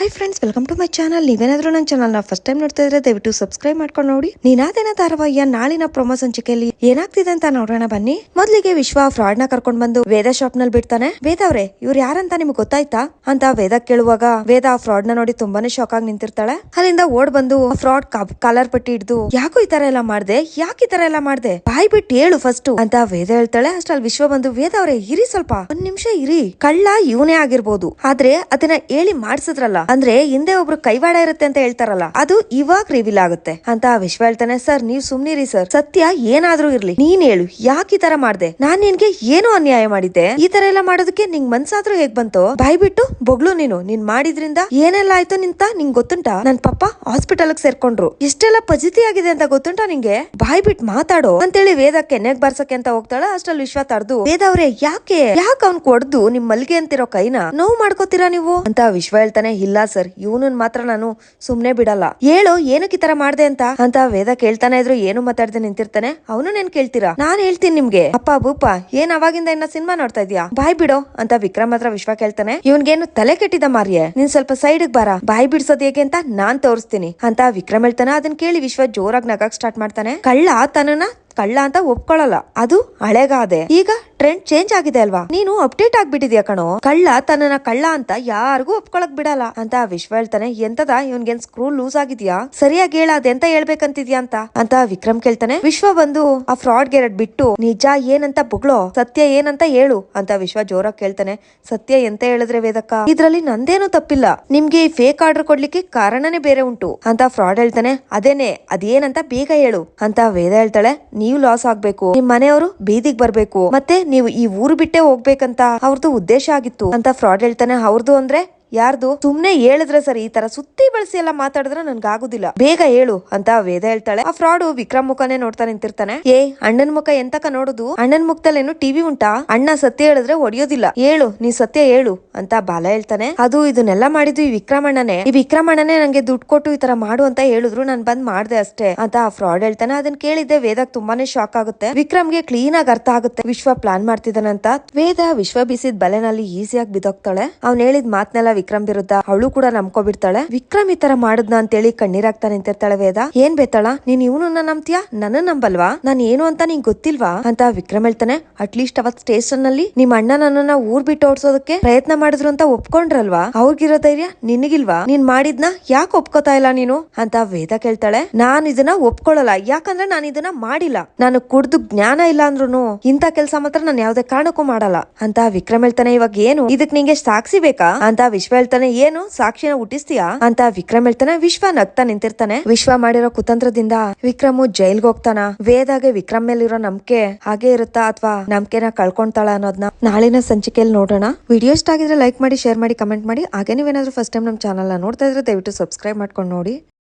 Hi friends welcome to my channel ನೀವೇನಾದ್ರೂ ನನ್ನ channel first time ನೋಡ್ತಾ ಇದ್ರೆ ದಯವಿಟ್ಟು ಸಬ್ಸ್ಕ್ರೈಬ್ ಮಾಡ್ಕೊಂಡು ನೋಡಿ. ನೀನಾದೇನ ಧಾರಾವಾಹಿಯ ನಾಳಿನ ಪ್ರೊಮೋ ಸಂಚಿಕೆಯಲ್ಲಿ ಏನಾಗ್ತಿದೆ ಅಂತ ನೋಡೋಣ ಬನ್ನಿ. ಮೊದಲಿಗೆ ವಿಶ್ವ ಫ್ರಾಡ್ನ ಕರ್ಕೊಂಡ್ ಬಂದು ವೇದ ಶಾಪ್ನಲ್ಲಿ ಬಿಡ್ತಾನೆ. ವೇದ ಅವ್ರೆ, ಇವ್ರು ಯಾರಂತ ನಿಮ್ಗೆ ಗೊತ್ತಾಯ್ತಾ? ಅಂತ ವೇದ ಕೇಳುವಾಗ ವೇದ ಆ ಫ್ರಾಡ್ನ ನೋಡಿ ತುಂಬಾನೇ ಶಾಕ್ ಆಗಿ ನಿಂತಿರ್ತಾಳೆ. ಅಲ್ಲಿಂದ ಓಡ್ ಬಂದು ಫ್ರಾಡ್ ಕಾಲರ್ ಪಟ್ಟಿ ಹಿಡಿದು, ಯಾಕೋ ಈ ತರ ಎಲ್ಲ ಮಾಡ್ದೆ? ಯಾಕೆ ಈ ತರ ಎಲ್ಲ ಮಾಡ್ದೆ? ಬಾಯ್ ಬಿಟ್ಟು ಹೇಳು ಫಸ್ಟ್ ಅಂತ ವೇದ ಹೇಳ್ತಾಳೆ. ಅಷ್ಟ್ರಲ್ಲಿ ವಿಶ್ವ ಬಂದು, ವೇದ ಅವ್ರೆ, ಇರಿ ಸ್ವಲ್ಪ. ಒಂದ್ ನಿಮಿಷ ಇರಿ. ಕಳ್ಳ ಇವನೇ ಆಗಿರ್ಬೋದು. ಆದ್ರೆ ಅದನ್ನ ಹೇಳಿ ಮಾಡ್ಸಿದ್ರಲ್ಲ. ಅಂದ್ರೆ ಹಿಂದೆ ಒಬ್ರು ಕೈವಾಡ ಇರುತ್ತೆ ಅಂತ ಹೇಳ್ತಾರಲ್ಲ, ಅದು ಇವಾಗ ರಿವೀಲ್ ಆಗುತ್ತೆ. ಅಂತ ವಿಶ್ವ ಹೇಳ್ತಾನೆ, ಸರ್, ನೀವ್ ಸುಮ್ನಿರಿ ಸರ್. ಸತ್ಯ ಏನಾದ್ರೂ ಇರ್ಲಿ. ನೀನ್ ಹೇಳು, ಯಾಕೆ ಈ ತರ ಮಾಡ್ದೆ? ನಾನ್ ನಿನ್ಗೆ ಏನು ಅನ್ಯಾಯ ಮಾಡಿದ್ದೆ? ಈ ತರ ಎಲ್ಲ ಮಾಡೋದಕ್ಕೆ ನಿಂಗ್ ಮನ್ಸಾದ್ರೂ ಹೇಗ್ ಬಂತು? ಬಾಯ್ ಬಿಟ್ಟು ಬೊಗ್ಳು ನೀನು. ನೀನ್ ಮಾಡಿದ್ರಿಂದ ಏನೆಲ್ಲ ಆಯ್ತು ನಿಂತ ನಿಂಗ್ ಗೊತ್ತುಂಟಾ? ನನ್ ಪಪ್ಪ ಹಾಸ್ಪಿಟಲ್ ಸೇರ್ಕೊಂಡ್ರು. ಇಷ್ಟೆಲ್ಲ ಪಜಿತಿ ಆಗಿದೆ ಅಂತ ಗೊತ್ತುಂಟಾ ನಿಂಗೆ? ಬಾಯ್ ಬಿಟ್ ಮಾತಾಡೋ. ಅಂತೇಳಿ ವೇದ ನೆಗ್ ಬರ್ಸಕ್ಕೆ ಅಂತ ಹೋಗ್ತಾಳ. ಅಷ್ಟ್ರಲ್ಲಿ ವಿಶ್ವ ತಡ್ದು, ವೇದ ಅವ್ರೆ, ಯಾಕೆ? ಯಾಕೆ ಅವ್ನ್ ಕೊಡ್ದು ನಿಮ್ ಮಲ್ಗೆ ಅಂತಿರೋ ಕೈನ? ನೋವು ಮಾಡ್ಕೋತೀರಾ ನೀವು? ಅಂತ ವಿಶ್ವ ಹೇಳ್ತಾನೆ, ಇಲ್ಲ ಸರ್, ಇವನನ್ ಮಾತ್ರ ನಾನು ಸುಮ್ನೆ ಬಿಡಲ್ಲ. ಹೇಳು, ಏನಕ್ಕೆ ಈ ತರ ಮಾಡ್ದೆ ಅಂತ? ಅಂತ ವೇದ ಕೇಳ್ತಾನೆ ಇದ್ರು, ಏನು ಮಾತಾಡ್ದೆ ನಿಂತಿರ್ತಾನೆ? ಅವನು ನೇನ್ ಕೇಳ್ತೀರಾ? ನಾನ್ ಹೇಳ್ತೀನಿ ನಿಮ್ಗೆ. ಅಪ್ಪ ಬೂಪ ಏನ್ ಅವಾಗಿಂದ ಇನ್ನ ಸಿನಿಮಾ ನೋಡ್ತಾ ಇದೀಯಾ? ಬಾಯ್ ಬಿಡೋ, ಅಂತ ವಿಕ್ರಮ್ ಹತ್ರ ವಿಶ್ವ ಕೇಳ್ತಾನೆ. ಇವನ್ಗೇನು ತಲೆ ಕೆಟ್ಟಿದ ಮಾರಿಯೇ? ನೀನ್ ಸ್ವಲ್ಪ ಸೈಡ್ ಬಾರ. ಬಾಯ್ ಬಿಡ್ಸೋದ್ ಹೇಗೆ ಅಂತ ನಾನ್ ತೋರಿಸ್ತೀನಿ, ಅಂತ ವಿಕ್ರಮ್ ಹೇಳ್ತಾನೆ. ಅದನ್ನ ಕೇಳಿ ವಿಶ್ವ ಜೋರಾಗಿ ನಗಕ್ ಸ್ಟಾರ್ಟ್ ಮಾಡ್ತಾನೆ. ಕಳ್ಳ ತನ್ನನ್ನ ಕಳ್ಳ ಅಂತ ಒಪ್ಕೊಳ್ಳಲ್ಲ ಅದು ಹಳೆಗಾದೆ. ಈಗ ಟ್ರೆಂಡ್ ಚೇಂಜ್ ಆಗಿದೆ ಅಲ್ವಾ? ನೀನು ಅಪ್ಡೇಟ್ ಆಗ್ಬಿಟ್ಟಿದ್ಯಾ ಕಣೋ? ಕಳ್ಳ ತನ್ನ ಕಳ್ಳ ಅಂತ ಯಾರಿಗೂ ಒಪ್ಕೊಳಕ್ ಬಿಡಲ್ಲ. ಅಂತ ವಿಶ್ವ ಹೇಳ್ತಾನೆ, ಎಂತದ? ಇವನ್ಗೇನ್ ಸ್ಕ್ರೂ ಲೂಸ್ ಆಗಿದ್ಯಾ? ಸರಿಯಾಗಿ ಹೇಳ ಅದೆಂತ ಹೇಳ್ಬೇಕಂತಿದ್ಯಾ ಅಂತ? ಅಂತ ವಿಕ್ರಮ್ ಕೇಳ್ತಾನೆ. ವಿಶ್ವ ಬಂದು, ಆ ಫ್ರಾಡ್ ಗೆರಡ್ ಬಿಟ್ಟು ನಿಜ ಏನಂತ ಬುಗ್ಳೋ? ಸತ್ಯ ಏನಂತ ಹೇಳು? ಅಂತ ವಿಶ್ವ ಜೋರಾಗಿ ಕೇಳ್ತಾನೆ. ಸತ್ಯ ಎಂತ ಹೇಳಿದ್ರೆ ವೇದಕ್ಕ? ಇದ್ರಲ್ಲಿ ನಂದೇನು ತಪ್ಪಿಲ್ಲ. ನಿಮ್ಗೆ ಈ ಫೇಕ್ ಆರ್ಡರ್ ಕೊಡ್ಲಿಕ್ಕೆ ಕಾರಣನೇ ಬೇರೆ ಉಂಟು. ಅಂತ ಫ್ರಾಡ್ ಹೇಳ್ತಾನೆ. ಅದೇನೆ? ಅದೇನಂತ ಬೇಗ ಹೇಳು. ಅಂತ ವೇದ ಹೇಳ್ತಾಳೆ. ನೀವು ಲಾಸ್ ಆಗ್ಬೇಕು. ನಿಮ್ ಮನೆಯವರು ಬೀದಿಗ್ ಬರ್ಬೇಕು. ಮತ್ತೆ ನೀವು ಈ ಊರು ಬಿಟ್ಟೆ ಹೋಗ್ಬೇಕಂತ ಅವ್ರದ್ದು ಉದ್ದೇಶ ಆಗಿತ್ತು. ಅಂತ ಫ್ರಾಡ್ ಹೇಳ್ತಾನೆ ಅವ್ರದ್ದು ಅಂದ್ರೆ ಯಾರ್ದು? ಸುಮ್ನೆ ಹೇಳಿದ್ರೆ ಸರಿ, ಈ ತರ ಸುತ್ತಿ ಬಳಸಿ ಎಲ್ಲ ಮಾತಾಡಿದ್ರೆ ನನ್ಗಾಗುದಿಲ್ಲ. ಬೇಗ ಹೇಳು ಅಂತ ವೇದ ಹೇಳ್ತಾಳೆ. ಆ ಫ್ರಾಡು ವಿಕ್ರಮ್ ಮುಖನೇ ನೋಡ್ತಾ ನಿಂತಿರ್ತಾನೆ. ಏ, ಅಣ್ಣನ್ ಮುಖ ಎಂತಕ ನೋಡುದು? ಅಣ್ಣನ್ ಮುಖದಲ್ಲೇನು ಟಿವಿ ಉಂಟಾ? ಅಣ್ಣ ಸತ್ಯ ಹೇಳಿದ್ರೆ ಹೊಡಿಯೋದಿಲ್ಲ ಹೇಳು, ನೀ ಸತ್ಯ ಹೇಳು ಅಂತ ಬಾಲ ಹೇಳ್ತಾನೆ. ಅದು ಇದನ್ನೆಲ್ಲ ಮಾಡಿದ್ದು ಈ ವಿಕ್ರಮಣ್ಣನೇ ಈ ವಿಕ್ರಮಣ್ಣನೇ ನಂಗೆ ದುಡ್ಡು ಕೊಟ್ಟು ಈ ತರ ಮಾಡು ಅಂತ ಹೇಳಿದ್ರು ನಾನ್ ಬಂದ್ ಮಾಡ್ದೆ ಅಷ್ಟೇ ಅಂತ ಆ ಫ್ರಾಡ್ ಹೇಳ್ತಾನೆ. ಅದನ್ನ ಕೇಳಿದ್ದೆ ವೇದಕ್ ತುಂಬಾನೇ ಶಾಕ್ ಆಗುತ್ತೆ. ವಿಕ್ರಮ್ಗೆ ಕ್ಲೀನ್ ಆಗಿ ಅರ್ಥ ಆಗುತ್ತೆ. ವಿಶ್ವ ಪ್ಲಾನ್ ಮಾಡ್ತಿದ್ದಾನಂತ ವೇದ ವಿಶ್ವ ಬಿಸಿದ ಬಲೆನಲ್ಲಿ ಈಸಿಯಾಗಿ ಬಿದ್ದೋಗ್ತಾಳೆ ಅವ್ನು ಹೇಳಿದ ಮಾತ್ನೆಲ್ಲ ವಿಕ್ರಮ್ ವಿರುದ್ಧ ಅವಳು ಕೂಡ ನಂಬ್ಕೊಬಿಡ್ತಾಳೆ. ವಿಕ್ರಮ್ ಈ ತರ ಮಾಡದ್ನ ಅಂತೇಳಿ ಕಣ್ಣೀರಾಗ್ತಾ ನಿಂತಿರ್ತಾಳೆ ವೇದ. ಏನ್ ಬೇತಾಳ? ನೀನ್ ಇವನನ್ನ ನಂಬ್ತೀಯಾ? ನನ್ನ ನಂಬಲ್ವಾ? ನಾನು ಏನು ಅಂತ ನಿಂಗ್ ಗೊತ್ತಿಲ್ವಾ? ಅಂತ ವಿಕ್ರಮ್ ಹೇಳ್ತಾನೆ. ಅಟ್ಲೀಸ್ಟ್ ಅವತ್ ಸ್ಟೇಷನ್ನಲ್ಲಿ ನಿಮ್ ಅಣ್ಣ ನನ್ನನ್ನ ಊರ್ ಬಿಟ್ಟು ಓಡ್ಸೋದಕ್ಕೆ ಪ್ರಯತ್ನ ಮಾಡಿದ್ರು ಅಂತ ಒಪ್ಕೊಂಡ್ರಲ್ವಾ? ಅವ್ರಿಗಿರೋ ಧೈರ್ಯ ನಿನಗಿಲ್ವಾ? ನೀನ್ ಮಾಡಿದ್ನ ಯಾಕೆ ಒಪ್ಕೋತಾ ಇಲ್ಲ ನೀನು? ಅಂತ ವೇದ ಕೇಳ್ತಾಳೆ. ನಾನ್ ಇದನ್ನ ಒಪ್ಕೊಳ್ಳಲ್ಲ ಯಾಕಂದ್ರೆ ನಾನು ಇದನ್ನ ಮಾಡಿಲ್ಲ. ನಾನು ಕುಡ್ದು ಜ್ಞಾನ ಇಲ್ಲ ಅಂದ್ರು ಇಂಥ ಕೆಲ್ಸ ಮಾತ್ರ ನಾನು ಯಾವ್ದೇ ಕಾರಣಕ್ಕೂ ಮಾಡಲ್ಲ. ಅಂತ ವಿಕ್ರಮ್ ಹೇಳ್ತಾನೆ. ಇವಾಗ ಏನು? ಇದಕ್ ನಿಂಗೆ ಸಾಕ್ಷಿ ಬೇಕಾ? ಅಂತ ವಿಶ್ವ ಹೇಳ್ತಾನೆ ಏನು? ಸಾಕ್ಷಿನ ಹುಟ್ಟಿಸ್ತೀಯಾ? ಅಂತ ವಿಕ್ರಮ್ ಹೇಳ್ತಾನೆ. ವಿಶ್ವ ನಗ್ತಾ ನಿಂತಿರ್ತಾನೆ. ವಿಶ್ವ ಮಾಡಿರೋ ಕುತಂತ್ರದಿಂದ ವಿಕ್ರಮು ಜೈಲ್ಗೆ ಹೋಗ್ತಾನ. ವೇದಾಗೆ ವಿಕ್ರಮ್ ಮೇಲಿರೋ ನಂಬಿಕೆ ಹಾಗೆ ಇರುತ್ತಾ ಅಥವಾ ನಂಬಿಕೆನ ಕಳ್ಕೊಂತಾಳ ಅನ್ನೋದನ್ನ ನಾಳಿನ ಸಂಚಿಕೆಯಲ್ಲಿ ನೋಡೋಣ. ವಿಡಿಯೋ ಇಷ್ಟ ಆಗಿದ್ರೆ ಲೈಕ್ ಮಾಡಿ, ಶೇರ್ ಮಾಡಿ, ಕಮೆಂಟ್ ಮಾಡಿ. ಹಾಗೆ ನೀವೇನಾದ್ರೂ ಫಸ್ಟ್ ಟೈಮ್ ನಮ್ಮ ಚಾನಲ್ ನೋಡ್ತಾ ಇದ್ರೆ ದಯವಿಟ್ಟು ಸಬ್ಸ್ಕ್ರೈಬ್ ಮಾಡ್ಕೊಂಡು ನೋಡಿ.